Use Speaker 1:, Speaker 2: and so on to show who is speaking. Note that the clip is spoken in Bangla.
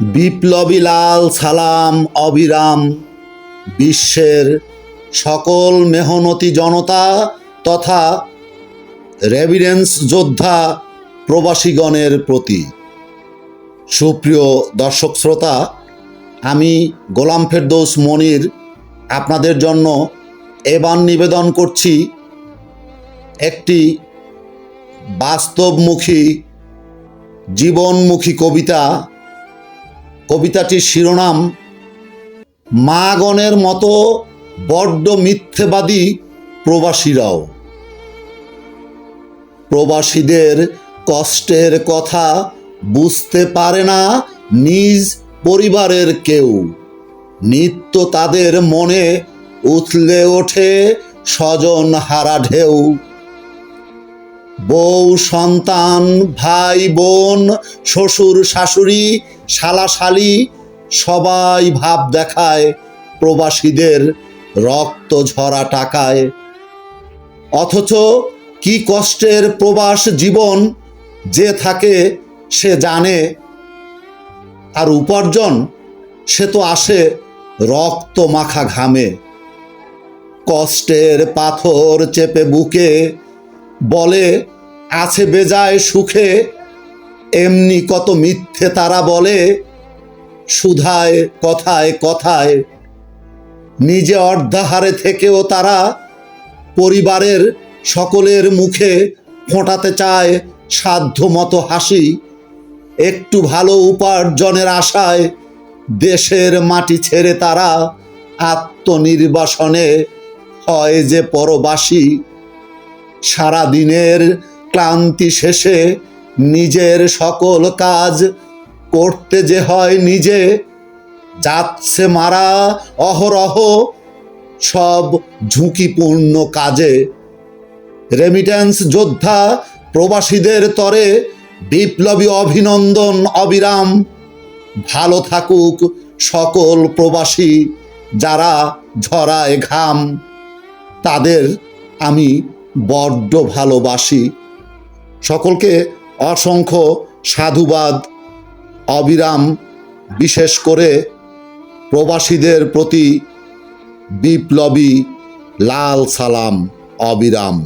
Speaker 1: বিপ্লবী লাল সালাম অবিরাম। বিশ্বের সকল মেহনতি জনতা তথা রেভিডেন্স যোদ্ধা প্রবাসীগণের প্রতি। সুপ্রিয় দর্শক শ্রোতা, আমি গোলাম ফেরদৌস মনির। আপনাদের জন্য এবার নিবেদন করছি একটি বাস্তবমুখী, জীবনমুখী কবিতা কবিতাটির শিরোনাম, মাগণের মতো বড্ড মিথ্যেবাদী প্রবাসীরাও। প্রবাসীদের কষ্টের কথা বুঝতে পারে না নিজ পরিবারের কেউ। নিত্য তাদের মনে উথলে ওঠে স্বজন হারা ঢেউ। বউ, সন্তান, ভাই, বোন, শ্বশুর, শাশুড়ি শালাশালি সবাই ভাব দেখায় প্রবাসীদের রক্ত ঝরা টাকায়। অথচ কি কষ্টের প্রবাস জীবন যে থাকে সে জানে আর উপার্জন সে তো আসে রক্ত মাখা ঘামে। কষ্টের পাথর চেপে বুকে বলে, আছে বেজায় সুখে, এমনি কত মিথ্যে তারা বলে, সুধায় কথায় কথায়, নিজে অর্ধাহারে থেকেও তারা পরিবারের সকলের মুখে ফোঁটাতে চায় সাধ্য মতো হাসি, একটু ভালো উপার্জনের আশায় দেশের মাটি ছেড়ে তারা আত্মনির্বাসনে হয় যে পরবাসী। সারা দিনের ক্লান্তি শেষে নিজের সকল কাজ করতে যে হয় নিজে, যাচ্ছে মারা অহরহ সব ঝুঁকিপূর্ণ কাজে। রেমিটেন্স যোদ্ধা প্রবাসীদের তরে বিপ্লবী অভিনন্দন, অবিরাম। ভালো থাকুক সকল প্রবাসী যারা ঝরায় ঘাম। তাদের আমি বড্ড ভালোবাসি। সকলকে অসংখ্য সাধুবাদ অবিরাম বিশেষ করে প্রবাসীদের প্রতি বিপ্লবী লাল সালাম অবিরাম।